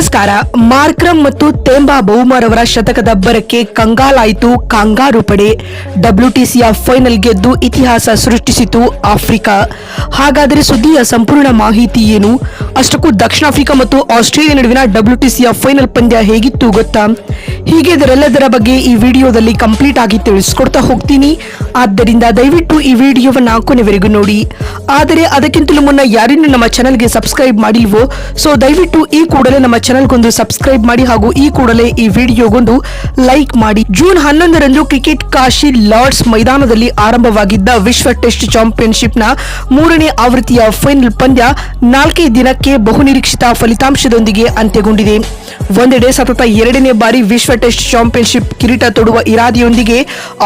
ನಮಸ್ಕಾರ. ಮಾರ್ಕ್ರಮ್ ಮತ್ತು ತೇಂಬಾ ಬಹುಮಾರವರ ಶತಕದ ಬರಕ್ಕೆ ಕಂಗಾಲಾಯಿತು ಕಾಂಗಾರು ಪಡೆ. ಡಬ್ಲ್ಯೂಟಿಸಿಯ ಫೈನಲ್ ಗೆದ್ದು ಇತಿಹಾಸ ಸೃಷ್ಟಿಸಿತು ಆಫ್ರಿಕಾ. ಹಾಗಾದರೆ ಸುದ್ದಿಯ ಸಂಪೂರ್ಣ ಮಾಹಿತಿ ಏನು? ಅಷ್ಟಕ್ಕೂ ದಕ್ಷಿಣ ಆಫ್ರಿಕಾ ಮತ್ತು ಆಸ್ಟ್ರೇಲಿಯಾ ನಡುವಿನ ಡಬ್ಲ್ಯೂಟಿಸಿಯ ಫೈನಲ್ ಪಂದ್ಯ ಹೇಗಿತ್ತು ಗೊತ್ತಾ? ಹೀಗೆ ಇದರೆಲ್ಲದರ ಬಗ್ಗೆ ಈ ವಿಡಿಯೋದಲ್ಲಿ ಕಂಪ್ಲೀಟ್ ಆಗಿ ತಿಳಿಸ್ಕೊಡ್ತಾ ಹೋಗ್ತೀನಿ. ಆದ್ದರಿಂದ ದಯವಿಟ್ಟು ಈ ವಿಡಿಯೋವನ್ನು ಕೊನೆವರೆಗೂ ನೋಡಿ. ಆದರೆ ಅದಕ್ಕಿಂತಲೂ ಮುನ್ನ ಯಾರಿನ್ನೂ ನಮ್ಮ ಚಾನಲ್ಗೆ ಸಬ್ಸ್ಕ್ರೈಬ್ ಮಾಡಿಲ್ವೋ? ಸೊ ದಯವಿಟ್ಟು ಈ ಕೂಡಲೇ ನಮ್ಮ ಚಾನಲ್ಗೊಂದು ಸಬ್ಸ್ಕ್ರೈಬ್ ಮಾಡಿ ಹಾಗೂ ಈ ಕೂಡಲೇ ಈ ವಿಡಿಯೋಗೊಂದು ಲೈಕ್ ಮಾಡಿ. ಜೂನ್ ಹನ್ನೊಂದರಂದು ಕ್ರಿಕೆಟ್ ಕಾಶಿ ಲಾರ್ಡ್ಸ್ ಮೈದಾನದಲ್ಲಿ ಆರಂಭವಾಗಿದ್ದ ವಿಶ್ವ ಟೆಸ್ಟ್ ಚಾಂಪಿಯನ್ಶಿಪ್ನ ಮೂರನೇ ಆವೃತ್ತಿಯ ಫೈನಲ್ ಪಂದ್ಯ ನಾಲ್ಕೇ ದಿನಕ್ಕೆ ಬಹುನಿರೀಕ್ಷಿತ ಫಲಿತಾಂಶದೊಂದಿಗೆ ಅಂತ್ಯಗೊಂಡಿದೆ. ಒಂದೆಡೆ ಸತತ ಎರಡನೇ ಬಾರಿ ವಿಶ್ವ ಟೆಸ್ಟ್ ಚಾಂಪಿಯನ್ಶಿಪ್ ಕಿರೀಟ ತೊಡುವ ಇರಾದೆಯೊಂದಿಗೆ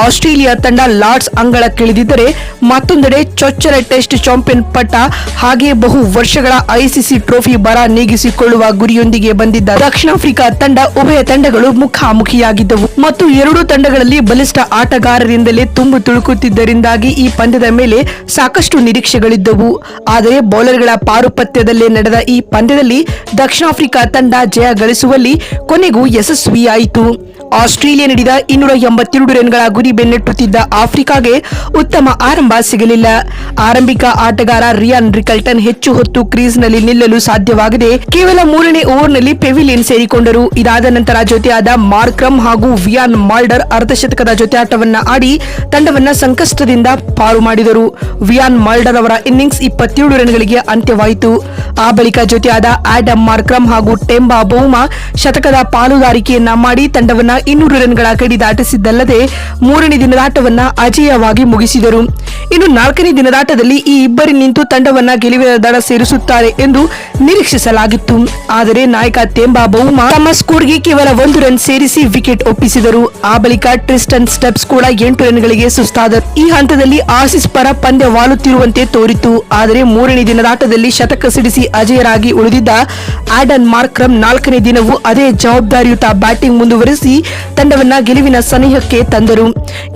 ಆಸ್ಟ್ರೇಲಿಯಾ ತಂಡ ಲಾರ್ಡ್ಸ್ ಅಂಗಳಕ್ಕಿಳಿದಿದ್ದರೆ ಮತ್ತೊಂದೆಡೆ ಚೊಚ್ಚಲ ಟೆಸ್ಟ್ ಚಾಂಪಿಯನ್ ಪಟ್ಟ ಹಾಗೆ ಬಹು ವರ್ಷಗಳ ಐಸಿಸಿ ಟ್ರೋಫಿ ಬರ ನೀಗಿಸಿಕೊಳ್ಳುವ ಗುರಿಯೊಂದಿಗೆ ಬಂದಿದ್ದ ದಕ್ಷಿಣ ಆಫ್ರಿಕಾ ತಂಡ ಉಭಯ ತಂಡಗಳು ಮುಖಾಮುಖಿಯಾಗಿದ್ದವು. ಮತ್ತು ಎರಡೂ ತಂಡಗಳಲ್ಲಿ ಬಲಿಷ್ಠ ಆಟಗಾರರಿಂದಲೇ ತುಂಬು ತುಳುಕುತ್ತಿದ್ದರಿಂದಾಗಿ ಈ ಪಂದ್ಯದ ಮೇಲೆ ಸಾಕಷ್ಟು ನಿರೀಕ್ಷೆಗಳಿದ್ದವು. ಆದರೆ ಬೌಲರ್ಗಳ ಪಾರುಪತ್ಯದಲ್ಲೇ ನಡೆದ ಈ ಪಂದ್ಯದಲ್ಲಿ ದಕ್ಷಿಣ ಆಫ್ರಿಕಾ ತಂಡ ಜಯ ಗಳಿಸುವಲ್ಲಿ ಕೊನೆಗೂ ಯಶಸ್ವಿಯಾಯಿತು. ಆಸ್ಟ್ರೇಲಿಯಾ ನೀಡಿದ ಇನ್ನೂರ ಎಂಬತ್ತೆರಡು ರನ್ಗಳ ಗುರಿ ಬೆನ್ನಟ್ಟುತ್ತಿದ್ದ ಆಫ್ರಿಕಾಗೆ ಉತ್ತಮ ಆರಂಭ ಸಿಗಲಿಲ್ಲ. ಆರಂಭಿಕ ಆಟಗಾರ ರಿಯಾನ್ ರಿಕಲ್ಟನ್ ಹೆಚ್ಚು ಹೊತ್ತು ಕ್ರೀಸ್ನಲ್ಲಿ ನಿಲ್ಲಲು ಸಾಧ್ಯವಾಗದೆ ಕೇವಲ ಮೂರನೇ ಓವರ್ನಲ್ಲಿ ಪೆವಿಲಿಯನ್ ಸೇರಿಕೊಂಡರು. ಇದಾದ ನಂತರ ಜೊತೆಯಾದ ಮಾರ್ಕ್ರಮ್ ಹಾಗೂ ವಿಯಾನ್ ಮಾಲ್ಡರ್ ಅರ್ಧಶತಕದ ಜೊತೆಯಾಟವನ್ನ ಆಡಿ ತಂಡವನ್ನ ಸಂಕಷ್ಟದಿಂದ ಪಾರು ಮಾಡಿದರು. ವಿಯಾನ್ ಮಾಲ್ಡರ್ ಅವರ ಇನ್ನಿಂಗ್ಸ್ ಇಪ್ಪತ್ತೇಳು ರನ್ಗಳಿಗೆ ಅಂತ್ಯವಾಯಿತು. ಆ ಬಳಿಕ ಜೊತೆಯಾದ ಆಡಮ್ ಮಾರ್ಕ್ರಮ್ ಹಾಗೂ ಟೆಂಬಾ ಬೌಮಾ ಶತಕದ ಪಾಲುದಾರಿಕೆಯನ್ನ ಮಾಡಿ ತಂಡವನ್ನ ಇನ್ನೂರು ರನ್ಗಳ ಗಡಿ ದಾಟಿಸಿದ್ದಲ್ಲದೆ ಮೂರನೇ ದಿನದಾಟವನ್ನ ಅಜೇಯವಾಗಿ ಮುಗಿಸಿದರು. ಇನ್ನು ನಾಲ್ಕನೇ ದಿನದಾಟದಲ್ಲಿ ಈ ಇಬ್ಬರು ನಿಂತು ತಂಡವನ್ನ ಗೆಲುವಿನ ದಡ ಸೇರಿಸುತ್ತಾರೆ ಎಂದು ನಿರೀಕ್ಷಿಸಲಾಗಿತ್ತು. ಆದರೆ ನಾಯಕ ತೇಂಬಾ ಬಹುಮಾ ತಮ್ಮ ಸ್ಕೋರ್ಗೆ ಕೇವಲ ಒಂದು ರನ್ ಸೇರಿಸಿ ವಿಕೆಟ್ ಒಪ್ಪಿಸಿದರು. ಆ ಬಳಿಕ ಟ್ರಿಸ್ಟನ್ ಸ್ಟೆಪ್ಸ್ ಕೂಡ ಎಂಟು ರನ್ಗಳಿಗೆ ಸುಸ್ತಾದರು ಈ ಹಂತದಲ್ಲಿ ಆಸಿಸ್ ಪರ ಪಂದ್ಯ ವಾಲುತ್ತಿರುವಂತೆ ತೋರಿತು ಆದರೆ ಮೂರನೇ ದಿನದಾಟದಲ್ಲಿ ಶತಕ ಸಿಡಿಸಿ ಅಜೇಯರಾಗಿ ಉಳಿದಿದ್ದ ಆಡನ್ ಮಾರ್ಕ್ರಮ್ ನಾಲ್ಕನೇ ದಿನವೂ ಅದೇ ಜವಾಬ್ದಾರಿಯುತ ಬ್ಯಾಟಿಂಗ್ ಮುಂದುವರಿಸಿ ತಂಡವನ್ನ ಗೆಲುವಿನ ಸನಿಹಕ್ಕೆ ತಂದರು.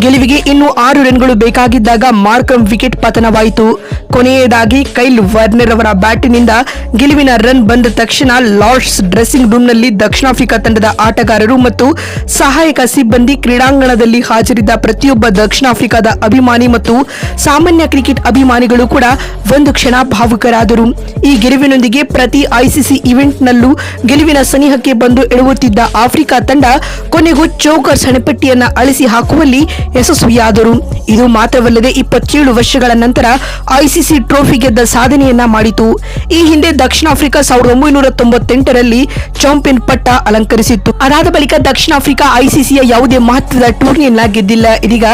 ಗೆಲುವಿಗೆ ಇನ್ನೂ ಆರು ರನ್ಗಳು ಬೇಕಾಗಿದ್ದಾಗ ಮಾರ್ಕಮ್ ವಿಕೆಟ್ ಪತನವಾಯಿತು. ಕೊನೆಯದಾಗಿ ಕೈಲ್ ವರ್ನರ್ ಅವರ ಬ್ಯಾಟಿನಿಂದ ಗೆಲುವಿನ ರನ್ ಬಂದ ತಕ್ಷಣ ಲಾರ್ಡ್ಸ್ ಡ್ರೆಸ್ಸಿಂಗ್ ರೂಮ್ನಲ್ಲಿ ದಕ್ಷಿಣ ಆಫ್ರಿಕಾ ತಂಡದ ಆಟಗಾರರು ಮತ್ತು ಸಹಾಯಕ ಸಿಬ್ಬಂದಿ ಕ್ರೀಡಾಂಗಣದಲ್ಲಿ ಹಾಜರಿದ್ದ ಪ್ರತಿಯೊಬ್ಬ ದಕ್ಷಿಣ ಆಫ್ರಿಕಾದ ಅಭಿಮಾನಿ ಮತ್ತು ಸಾಮಾನ್ಯ ಕ್ರಿಕೆಟ್ ಅಭಿಮಾನಿಗಳು ಕೂಡ ಒಂದು ಕ್ಷಣ ಭಾವುಕರಾದರು. ಈ ಗೆಲುವಿನೊಂದಿಗೆ ಪ್ರತಿ ಐಸಿಸಿ ಇವೆಂಟ್ನಲ್ಲೂ ಗೆಲುವಿನ ಸನಿಹಕ್ಕೆ ಬಂದು ಎಳುವುತ್ತಿದ್ದ ಆಫ್ರಿಕಾ ತಂಡ ಕೊನೆಗೂ ಚೌಕರ್ಸ್ ಹಣೆಪಟ್ಟಿಯನ್ನ ಅಳಿಸಿ ಹಾಕುವಲ್ಲಿ ಯಶಸ್ವಿಯಾದರು. ಇದು ಮಾತ್ರವಲ್ಲದೆ ಇಪ್ಪತ್ತೇಳು ವರ್ಷಗಳ ನಂತರ ಐಸಿಸಿ ಟ್ರೋಫಿ ಗೆದ್ದ ಸಾಧನೆಯನ್ನ ಮಾಡಿತು. ಈ ಹಿಂದೆ ದಕ್ಷಿಣ ಆಫ್ರಿಕಾ ಸಾವಿರದ ಒಂಬೈನೂರ ತೊಂಬತ್ತೆಂಟರಲ್ಲಿ ಚಾಂಪಿಯನ್ ಪಟ್ಟ ಅಲಂಕರಿಸಿತ್ತು. ಅದಾದ ಬಳಿಕ ದಕ್ಷಿಣ ಆಫ್ರಿಕಾ ಐಸಿಸಿಯ ಯಾವುದೇ ಮಹತ್ವದ ಟೂರ್ನಿಯನ್ನ ಗೆದ್ದಿಲ್ಲ. ಇದೀಗ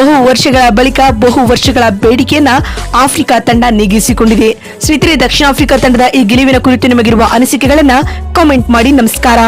ಬಹು ವರ್ಷಗಳ ಬಳಿಕ ಬಹು ವರ್ಷಗಳ ಬೇಡಿಕೆಯನ್ನ ಆಫ್ರಿಕಾ ತಂಡ ನೀಗಿಸಿಕೊಂಡಿದೆ. ಸ್ನೇಹಿತರೆ ದಕ್ಷಿಣ ಆಫ್ರಿಕಾ ತಂಡದ ಈ ಗೆಲುವಿನ ಕುರಿತು ನಿಮಗಿರುವ ಅನಿಸಿಕೆಗಳನ್ನ ಕಾಮೆಂಟ್ ಮಾಡಿ ನಮಸ್ಕಾರ.